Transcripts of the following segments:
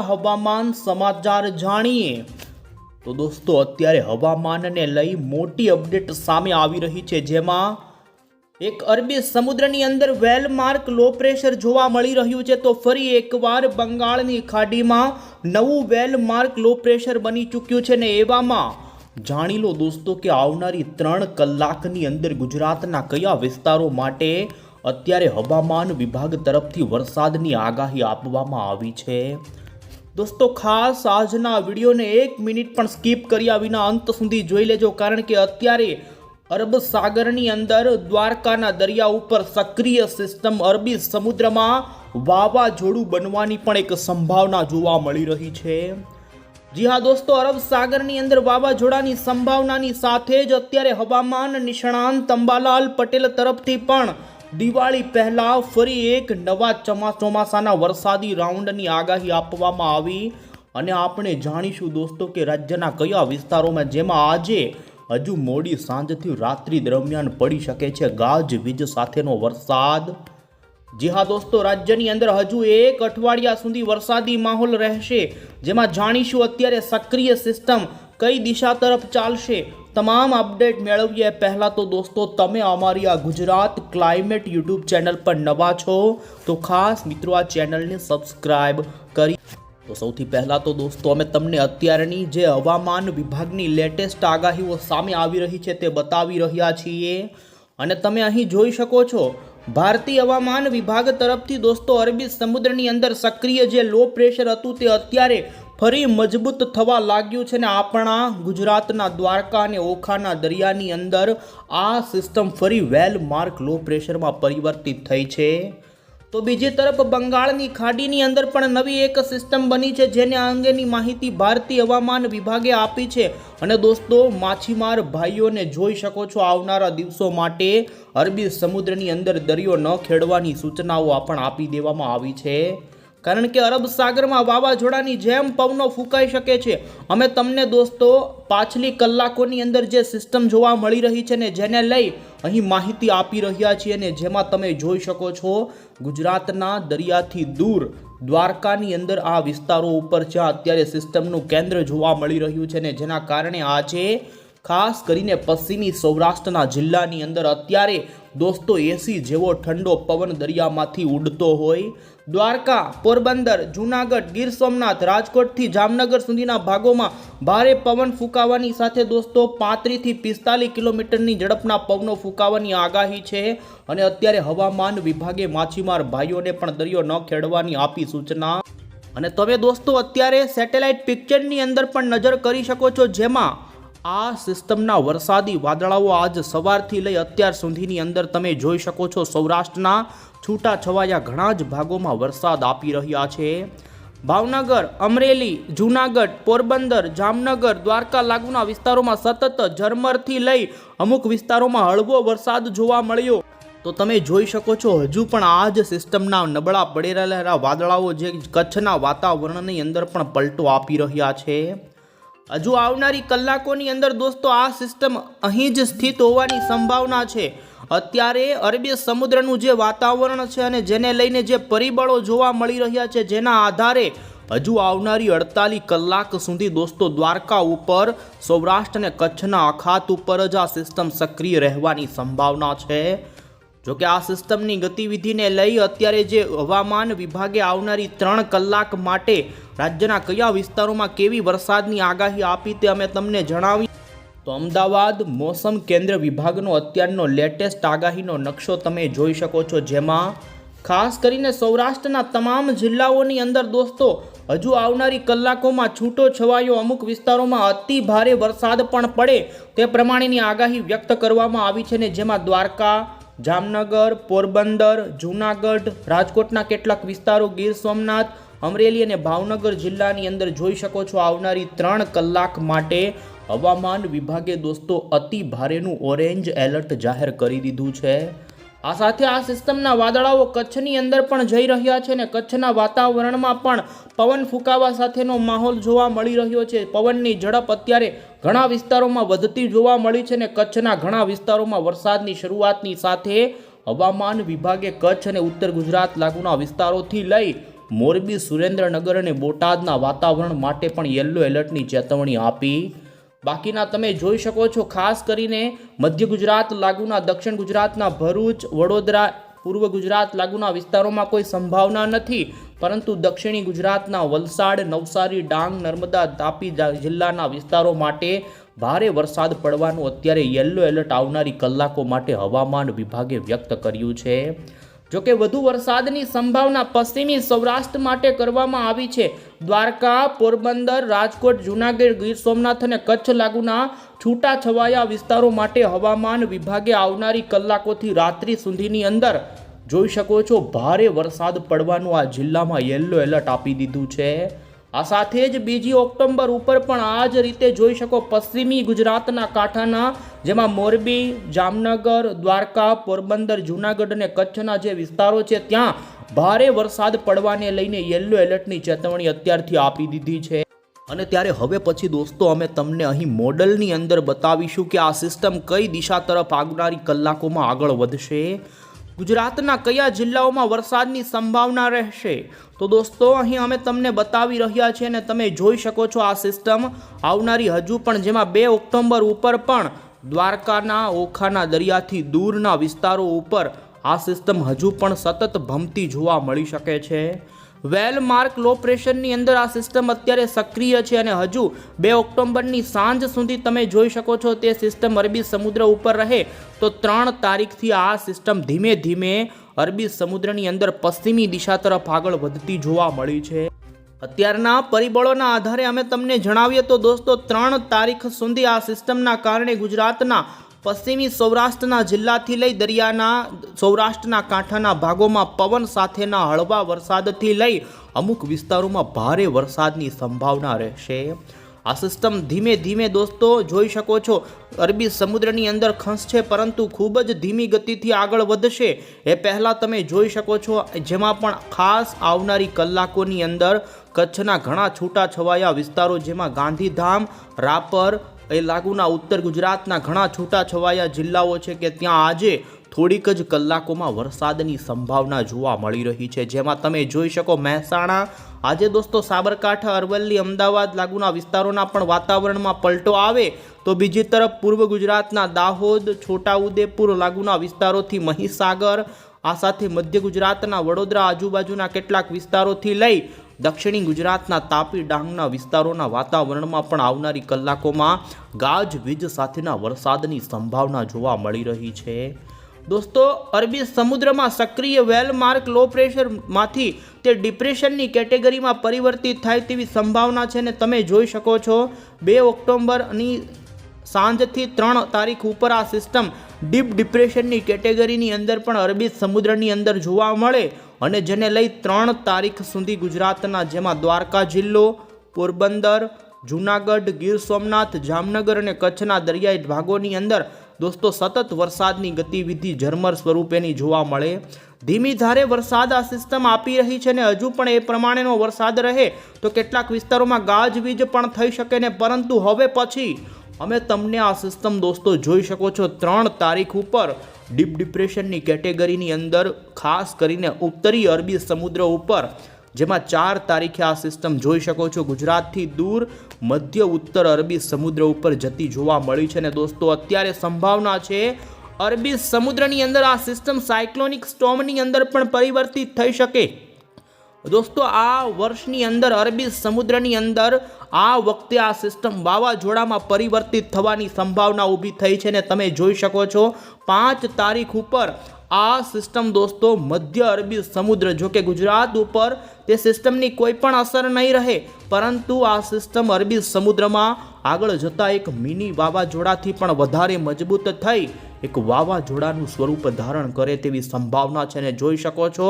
હવામાન સમાચાર જાણીએ. તો દોસ્તો, અત્યારે હવામાનને લઈ મોટી અપડેટ સામે આવી રહી છે, જેમાં એક અરબી સમુદ્રની અંદર વેલમાર્ક લો પ્રેશર જોવા મળી રહ્યું છે, તો ફરી એકવાર બંગાળની ખાડીમાં નવું વેલમાર્ક લો પ્રેશર બની ચૂક્યું છે ને એવામાં જાણી લો દોસ્તો કે આવનારી ત્રણ કલાકની અંદર ગુજરાતના કયા વિસ્તારો માટે અત્યારે હવામાન વિભાગ તરફથી વરસાદની આગાહી આપવામાં આવી છે. દોસ્તો, ખાસ આજના વિડીયોને એક મિનિટ પણ સ્કીપ કર્યા વિના અંત સુધી જોઈ લેજો, કારણ કે અત્યારે અરબ સાગરની અંદર દ્વારકાના દરિયા ઉપર સક્રિય સિસ્ટમ અરબી સમુદ્રમાં વાવાઝોડું બનવાની પણ એક સંભાવના જોવા મળી રહી છે. જી હા, દોસ્તો, અરબ સાગરની અંદર વાવાઝોડાની સંભાવનાની સાથે જ અત્યારે હવામાન નિષ્ણાંત અંબાલાલ પટેલ તરફથી પણ દિવાળી પહેલા ફરી એક નવા ચોમાસ ચોમાસાના વરસાદી રાઉન્ડની આગાહી આપવામાં આવી. અને આપણે જાણીશું દોસ્તો કે રાજ્યના કયા વિસ્તારોમાં જેમાં આજે હજુ મોડી સાંજથી રાત્રિ દરમિયાન પડી શકે છે ગાજ વીજ સાથેનો વરસાદ. જી હા દોસ્તો, રાજ્યની અંદર હજુ એક અઠવાડિયા સુધી વરસાદી માહોલ રહેશે. જેમાં જાણીશું અત્યારે સક્રિય સિસ્ટમ કઈ દિશા તરફ ચાલશે? તમામ અપડેટ મેળવીએ પહેલાં તો દોસ્તો, તમે અમારી આ ગુજરાત ક્લાઇમેટ યુટ્યુબ ચેનલ પર નવા છો, તો ખાસ મિત્રો આ ચેનલને સબસ્ક્રાઇબ કરી તો સૌથી પહેલાં તો દોસ્તો, અમે તમને અત્યારની જે હવામાન વિભાગની લેટેસ્ટ આગાહીઓ સામે આવી રહી છે તે બતાવી રહ્યા છીએ. અને તમે અહીં જોઈ શકો છો, ભારતીય હવામાન વિભાગ તરફથી દોસ્તો, અરબી સમુદ્રની અંદર સક્રિય જે લો પ્રેશર હતું તે અત્યારે ફરી મજબૂત થવા લાગ્યું છે ને આપણા ગુજરાતના દ્વારકા અને ઓખાના દરિયાની અંદર આ સિસ્ટમ ફરી વેલ માર્ક લો પ્રેશરમાં પરિવર્તિત થઈ છે. તો બીજી તરફ બંગાળની ખાડીની અંદર પણ નવી એક સિસ્ટમ બની છે જેને અંગેની માહિતી ભારતીય હવામાન વિભાગે આપી છે. અને દોસ્તો, માછીમાર ભાઈઓને જોઈ શકો છો આવનારા દિવસો માટે અરબી સમુદ્રની અંદર દરિયો ન ખેડવાની સૂચનાઓ પણ આપી દેવામાં આવી છે. કારણ કે અરબ સાગરમાં વાવાઝોડાની જેમ પવનો ફૂંકાઈ શકે છે. અમે તમને દોસ્તો, પાછલી કલાકોની અંદર જે સિસ્ટમ જોવા મળી રહી છે ને જેને લઈ અહીં માહિતી આપી રહ્યા છીએ ને જેમાં તમે જોઈ શકો છો, ગુજરાતના દરિયાથી દૂર દ્વારકાની અંદર આ વિસ્તારો ઉપર જ્યાં અત્યારે સિસ્ટમનું કેન્દ્ર જોવા મળી રહ્યું છે ને જેના કારણે આજે ખાસ કરીને પશ્ચિમી સૌરાષ્ટ્રના જિલ્લાની અંદર અત્યારે દોસ્તો એસી જેવો ઠંડો પવન દરિયામાંથી ઉડતો હોય દ્વારકા, પોરબંદર, જૂનાગઢ, ગીર સોમનાથ, રાજકોટથી જામનગર સુધીના ભાગોમાં ભારે પવન ફૂંકાવાની સાથે દોસ્તો, પાંત્રીસથી પિસ્તાલીસ કિલોમીટરની ઝડપના પવનો ફૂંકાવાની આગાહી છે અને અત્યારે હવામાન વિભાગે માછીમાર ભાઈઓને પણ દરિયો ન ખેડવાની આપી સૂચના. અને તમે દોસ્તો, અત્યારે સેટેલાઇટ પિક્ચરની અંદર પણ નજર કરી શકો છો, જેમાં આ સિસ્ટમના વરસાદી વાદળાઓ આજ સવારથી લઈ અત્યાર સુધીની અંદર તમે જોઈ શકો છો. સૌરાષ્ટ્રના છૂટા છવાયા ઘણા જ ભાગોમાં વરસાદ આપી રહ્યા છે. ભાવનગર, અમરેલી, જૂનાગઢ, પોરબંદર, જામનગર, દ્વારકા લાગુના વિસ્તારોમાં સતત ઝરમરથી લઈ અમુક વિસ્તારોમાં હળવો વરસાદ જોવા મળ્યો. તો તમે જોઈ શકો છો, હજુ પણ આ જ સિસ્ટમના નબળા પડેલા વાદળાઓ જે કચ્છના વાતાવરણની અંદર પણ પલટો આપી રહ્યા છે. હજુ આવનારી કલાકોની અંદર દોસ્તો, આ સિસ્ટમ અહીં જ સ્થિત હોવાની સંભાવના છે. અત્યારે અરબી સમુદ્રનું જે વાતાવરણ છે અને જેને લઈને જે પરિબળો જોવા મળી રહ્યા છે, જેના આધારે હજુ આવનારી અડતાલીસ કલાક સુધી દોસ્તો, દ્વારકા ઉપર, સૌરાષ્ટ્ર અને કચ્છના અખાત ઉપર જ આ સિસ્ટમ સક્રિય રહેવાની સંભાવના છે. જોકે આ સિસ્ટમની ગતિવિધિને લઈ અત્યારે જે હવામાન વિભાગે આવનારી ત્રણ કલાક માટે રાજ્યના કયા વિસ્તારોમાં કેવી વરસાદની આગાહી આપી તે અમે તમને જણાવી તો અમદાવાદ મોસમ કેન્દ્ર વિભાગનો અત્યારનો લેટેસ્ટ આગાહીનો નકશો તમે જોઈ શકો છો જેમાં ખાસ કરીને સૌરાષ્ટ્રના તમામ જિલ્લાઓની અંદર દોસ્તો, હજુ આવનારી કલાકોમાં છૂટો છવાયો અમુક વિસ્તારોમાં અતિ ભારે વરસાદ પણ પડે તે પ્રમાણેની આગાહી વ્યક્ત કરવામાં આવી છે ને જેમાં દ્વારકા જામનગર, પોરબંદર, જૂનાગઢ, રાજકોટના કેટલાક વિસ્તારો ગીર સોમનાથ, અમરેલી અને ભાવનગર જિલ્લાની અંદર જોઈ શકો છો આવનારી ત્રણ કલાક માટે હવામાન વિભાગે દોસ્તો અતિ ભારેનું ઓરેન્જ એલર્ટ જાહેર કરી દીધું છે. આ સાથે આ સિસ્ટમના વાદળાઓ કચ્છની અંદર પણ જઈ રહ્યા છે ને કચ્છના વાતાવરણમાં પણ પવન ફૂંકાવા સાથેનો માહોલ જોવા મળી રહ્યો છે. પવનની ઝડપ અત્યારે ઘણા વિસ્તારોમાં વધતી જોવા મળી છે અને કચ્છના ઘણા વિસ્તારોમાં વરસાદની શરૂઆતની સાથે હવામાન વિભાગે કચ્છ અને ઉત્તર ગુજરાત લાગુના વિસ્તારોથી લઈ મોરબી, સુરેન્દ્રનગર અને બોટાદના વાતાવરણ માટે પણ યલો એલર્ટની ચેતવણી આપી બાકીના તમે જોઈ શકો છો, ખાસ કરીને મધ્ય ગુજરાત, લાગુના દક્ષિણ ગુજરાતના ભરૂચ, વડોદરા, પૂર્વ ગુજરાત, લાગુના વિસ્તારોમાં કોઈ સંભાવના નથી, પરંતુ દક્ષિણી ગુજરાતના વલસાડ, નવસારી, ડાંગ, નર્મદા, તાપી જિલ્લાના વિસ્તારો માટે ભારે વરસાદ પડવાનું અત્યારે યલો એલર્ટ આવનારી કલાકો માટે હવામાન વિભાગે વ્યક્ત કર્યું છે. જોકે વધુ વરસાદની સંભાવના પશ્ચિમી સૌરાષ્ટ્ર માટે કરવામાં આવી છે. દ્વારકા, પોરબંદર, રાજકોટ, જૂનાગઢ, ગીર સોમનાથ અને કચ્છ લાગુના છૂટાછવાયા વિસ્તારો માટે હવામાન વિભાગે આવનારી કલાકોથી રાત્રિ સુધીની અંદર જોઈ શકો છો, ભારે વરસાદ પડવાનું આ જિલ્લામાં યલો એલર્ટ આપી દીધું છે. આ સાથે જ બીજી ઓક્ટોબર ઉપર પણ આ જ રીતે જોઈ શકો પશ્ચિમી ગુજરાતના કાંઠાના જેમાં મોરબી, જામનગર, દ્વારકા, પોરબંદર, જૂનાગઢ અને કચ્છના જે વિસ્તારો છે, ત્યાં ભારે વરસાદ પડવાને લઈને યલો એલર્ટની ચેતવણી અત્યારથી આપી દીધી છે. અને ત્યારે હવે પછી દોસ્તો, અમે તમને અહીં મોડલની અંદર બતાવીશું કે આ સિસ્ટમ કઈ દિશા તરફ આવનારી કલાકોમાં આગળ વધશે. ગુજરાતના કયા જિલ્લાઓમાં વરસાદની સંભાવના રહેશે? તો દોસ્તો, અહીં અમે તમને બતાવી રહ્યા છીએ અને તમે જોઈ શકો છો આ સિસ્ટમ આવનારી હજુ પણ, જેમાં બે ઓક્ટોબર ઉપર પણ દ્વારકાના ઓખાના દરિયાથી દૂરના વિસ્તારો ઉપર આ સિસ્ટમ હજુ પણ સતત ભમતી જોવા મળી શકે છે. વેલ માર્ક લો પ્રેશરની અંદર આ સિસ્ટમ અત્યારે સક્રિય છે અને હજુ બે ઓક્ટોબરની સાંજ સુધી તમે જોઈ શકો છો તે સિસ્ટમ અરબી સમુદ્ર ઉપર રહે તો ત્રણ તારીખથી આ સિસ્ટમ ધીમે ધીમે અરબી સમુદ્રની અંદર પશ્ચિમી દિશા તરફ આગળ વધતી જોવા મળી છે. અત્યારના પરિબળોના આધારે અમે તમને જણાવીએ તો દોસ્તો, ત્રણ તારીખ સુધી આ સિસ્ટમના કારણે ગુજરાતના પશ્ચિમી સૌરાષ્ટ્રના જિલ્લાથી લઈ દરિયાના, સૌરાષ્ટ્રના કાંઠાના ભાગોમાં પવન સાથેના હળવા વરસાદથી લઈ અમુક વિસ્તારોમાં ભારે વરસાદની સંભાવના રહેશે. આ સિસ્ટમ ધીમે ધીમે દોસ્તો જોઈ શકો છો, અરબી સમુદ્રની અંદર ખસશે પરંતુ ખૂબ જ ધીમી ગતિથી આગળ વધશે. એ પહેલાં તમે જોઈ શકો છો, જેમાં પણ ખાસ આવનારી કલાકોની અંદર કચ્છના ઘણા છૂટા છવાયા વિસ્તારો જેમાં ગાંધીધામ, રાપર એ લાગુના ઉત્તર ગુજરાતના ઘણા છૂટા છવાયા જિલ્લાઓ છે કે ત્યાં આજે થોડીક જ કલાકોમાં વરસાદની સંભાવના જોવા મળી રહી છે. જેમાં તમે જોઈ શકો મહેસાણા, આજે દોસ્તો સાબરકાંઠા, અરવલ્લી, અમદાવાદ લાગુના વિસ્તારોના પણ વાતાવરણમાં પલટો આવે તો બીજી તરફ પૂર્વ ગુજરાતના દાહોદ, છોટાઉદેપુર લાગુના વિસ્તારોથી મહીસાગર, આ સાથે મધ્ય ગુજરાતના વડોદરા આજુબાજુના કેટલાક વિસ્તારોથી લઈ દક્ષિણી ગુજરાતના તાપી ડાંગના વિસ્તારોના વાતાવરણમાં પણ આવનારી કલાકોમાં ગાજવીજ સાથેના વરસાદની સંભાવના જોવા મળી રહી છે. દોસ્તો, અરબી સમુદ્રમાં સક્રિય વેલ માર્ક લો પ્રેશરમાંથી તે ડિપ્રેશનની કેટેગરીમાં પરિવર્તિત થાય તેવી સંભાવના છે ને તમે જોઈ શકો છો. બે ઓક્ટોબરની સાંજથી ત્રણ તારીખ ઉપર આ સિસ્ટમ ડીપ ડિપ્રેશનની કેટેગરીની અંદર પણ અરબી સમુદ્રની અંદર જોવા મળે. અને જેને લઈ ત્રણ તારીખ સુધી ગુજરાતના, જેમાં દ્વારકા જિલ્લો, પોરબંદર, જૂનાગઢ, ગીર સોમનાથ, જામનગર અને કચ્છના દરિયાઈ ભાગોની અંદર દોસ્તો સતત વરસાદની ગતિવિધિ ઝરમર સ્વરૂપેની જોવા મળે. ધીમી ધારે વરસાદ આ સિસ્ટમ આપી રહી છે ને હજુ પણ એ પ્રમાણેનો વરસાદ રહે તો કેટલાક વિસ્તારોમાં ગાજવીજ પણ થઈ શકે ને પરંતુ હવે પછી અમે તમને આ સિસ્ટમ દોસ્તો જોઈ શકો છો ત્રણ તારીખ ઉપર. ડીપ ડિપ્રેશનની કેટેગરીની અંદર, ખાસ કરીને ઉત્તરી અરબી સમુદ્ર ઉપર, જેમાં ચાર તારીખે આ સિસ્ટમ જોઈ શકો છો. ગુજરાતથી દૂર, મધ્ય ઉત્તર અરબી સમુદ્ર ઉપર જતી જોવા મળી છે. ને દોસ્તો, અત્યારે સંભાવના છે, અરબી સમુદ્રની અંદર આ સિસ્ટમ સાયક્લોનિક સ્ટોમની અંદર પણ પરિવર્તિત થઈ શકે. દોસ્તો, આ વર્ષની અંદર, અરબી સમુદ્રની અંદર, આ વખતે આ સિસ્ટમ વાવાઝોડામાં પરિવર્તિત થવાની સંભાવના ઊભી થઈ છે ને તમે જોઈ શકો છો. પાંચ તારીખ ઉપર આ સિસ્ટમ દોસ્તો, મધ્ય અરબી સમુદ્ર જો કે ગુજરાત ઉપર તે સિસ્ટમની કોઈ પણ અસર નહીં રહે, પરંતુ આ સિસ્ટમ અરબી સમુદ્રમાં આગળ જતાં એક મિની વાવાઝોડાથી પણ વધારે મજબૂત થઈ. એક વાવાઝોડાનું સ્વરૂપ ધારણ કરે તેવી સંભાવના છે ને જોઈ શકો છો,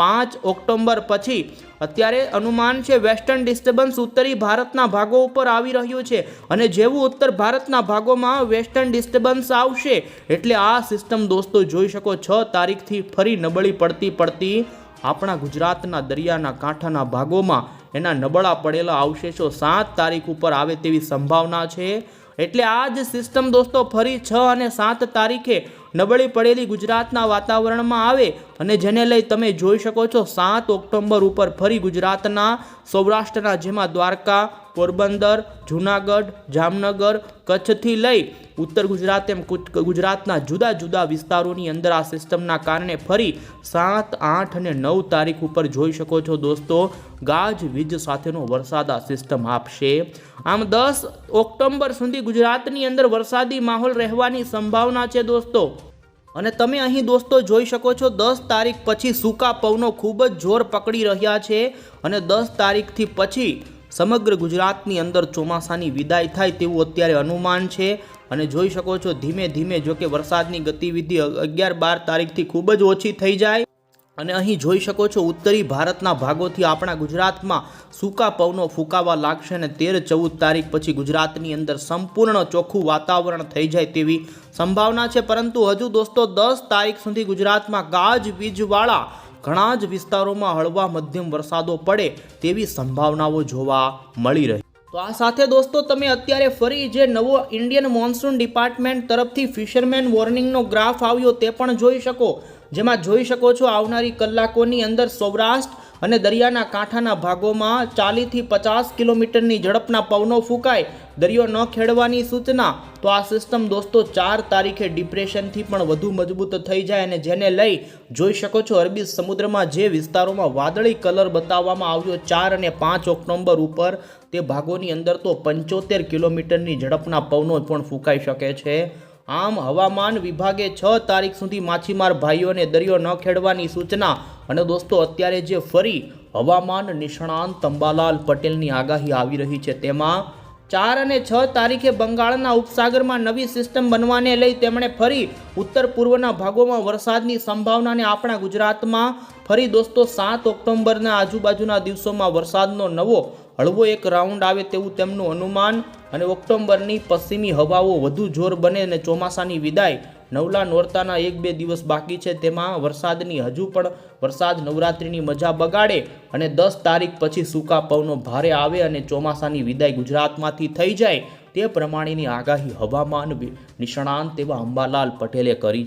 પાંચ ઓક્ટોબર પછી અત્યારે અનુમાન છે, વેસ્ટર્ન ડિસ્ટર્બન્સ ઉત્તરી ભારતના ભાગો ઉપર આવી રહ્યું છે, અને જેવું ઉત્તર ભારતના ભાગોમાં વેસ્ટર્ન ડિસ્ટર્બન્સ આવશે, એટલે આ સિસ્ટમ દોસ્તો જોઈ શકો, છ તારીખથી ફરી નબળી પડતી પડતી આપણા ગુજરાતના દરિયાના કાંઠાના ભાગોમાં એના નબળા પડેલા અવશેષો સાત તારીખ ઉપર આવે તેવી સંભાવના છે. એટલે આ જ સિસ્ટમ દોસ્તો ફરી છ અને સાત તારીખે નબળી પડેલી ગુજરાતના વાતાવરણમાં આવે અને જેને લઈ તમે જોઈ શકો છો સાત ઓક્ટોબર ઉપર ફરી ગુજરાતના સૌરાષ્ટ્રના જેમાં દ્વારકા પોરબંદર, જૂનાગઢ, જામનગર, કચ્છથી લઈ ઉત્તર ગુજરાત એમ ગુજરાતના જુદા જુદા વિસ્તારોની અંદર આ સિસ્ટમના કારણે ફરી સાત, આઠ અને નવ તારીખ ઉપર જોઈ શકો છો દોસ્તો, ગાજ વીજ સાથેનો વરસાદ આ સિસ્ટમ આપશે. આમ દસ ઓક્ટોબર સુધી ગુજરાતની અંદર વરસાદી માહોલ રહેવાની સંભાવના છે દોસ્તો. અને તમે અહીં દોસ્તો જોઈ શકો છો દસ તારીખ પછી સૂકા પવનો ખૂબ જ જોર પકડી રહ્યા છે અને દસ તારીખથી પછી સમગ્ર ગુજરાતની અંદર ચોમાસાની વિદાય થાય તેવું અત્યારે અનુમાન છે. અને જોઈ શકો છો, ધીમે ધીમે જો કે વરસાદની ગતિવિધિ અગિયાર બાર તારીખથી ખૂબ જ ઓછી થઈ જાય. અને અહીં જોઈ શકો છો, ઉત્તરી ભારતના ભાગોથી આપણા ગુજરાતમાં સૂકા પવનો ફૂંકાવા લાગશે અને તેર ચૌદ તારીખ પછી ગુજરાતની અંદર સંપૂર્ણ ચોખ્ખું વાતાવરણ થઈ જાય તેવી સંભાવના છે. પરંતુ હજુ દોસ્તો, દસ તારીખ સુધી ગુજરાતમાં ગાજ વીજવાળા ઘણા જ વિસ્તારોમાં હળવા મધ્યમ વરસાદો પડે તેવી સંભાવનાઓ જોવા મળી રહી. તો આ સાથે દોસ્તો, તમે અત્યારે ફરી જે નવો ઇન્ડિયન મોન્સૂન ડિપાર્ટમેન્ટ તરફથી ફિશરમેન વોર્નિંગનો ગ્રાફ આવ્યો તે પણ જોઈ શકો. જેમાં જોઈ શકો છો આવનારી કલાકોની અંદર સૌરાષ્ટ્ર અને દરિયાના કાંઠાના ભાગોમાં ચાલીસથી પચાસ કિલોમીટરની ઝડપના પવનો ફૂંકાય. દરિયો ન ખેડવાની સૂચના. તો આ સિસ્ટમ દોસ્તો ચાર તારીખે ડિપ્રેશનથી પણ વધુ મજબૂત થઈ જાય અને જેને લઈ જોઈ શકો છો અરબી સમુદ્રમાં જે વિસ્તારોમાં વાદળી કલર બતાવવામાં આવ્યો ચાર અને પાંચ ઓક્ટોબર ઉપર તે ભાગોની અંદર તો પંચોતેર કિલોમીટરની ઝડપના પવનો પણ ફૂંકાઈ શકે છે. આમ હવામાન વિભાગે છ તારીખ સુધી માછીમાર ભાઈઓને દરિયો ન ખેડવાની સૂચના અને દોસ્તો, અત્યારે જે ફરી હવામાન નિષ્ણાંત તંબાલાલ પટેલની આગાહી આવી રહી છે, તેમાં ચાર અને છ તારીખે બંગાળના ઉપસાગરમાં નવી સિસ્ટમ બનવાને લઈ તેમણે ફરી ઉત્તર પૂર્વના ભાગોમાં વરસાદની સંભાવનાને આપણા ગુજરાતમાં ફરી દોસ્તો, સાત ઓક્ટોબરના આજુબાજુના દિવસોમાં વરસાદનો નવો હળવો એક રાઉન્ડ આવે તેવું તેમનું અનુમાન અને ઓક્ટોબરની પશ્ચિમી હવાઓ વધુ જોર બને અને ચોમાસાની વિદાય નવલા નોરતાના એક બે દિવસ બાકી છે. તેમાં વરસાદની હજુ પણ વરસાદ નવરાત્રિની મજા બગાડે અને દસ તારીખ પછી સૂકા પવનો ભારે આવે અને ચોમાસાની વિદાય ગુજરાતમાંથી થઈ જાય તે પ્રમાણેની આગાહી હવામાન નિષ્ણાંત એવા અંબાલાલ પટેલે કરી છે.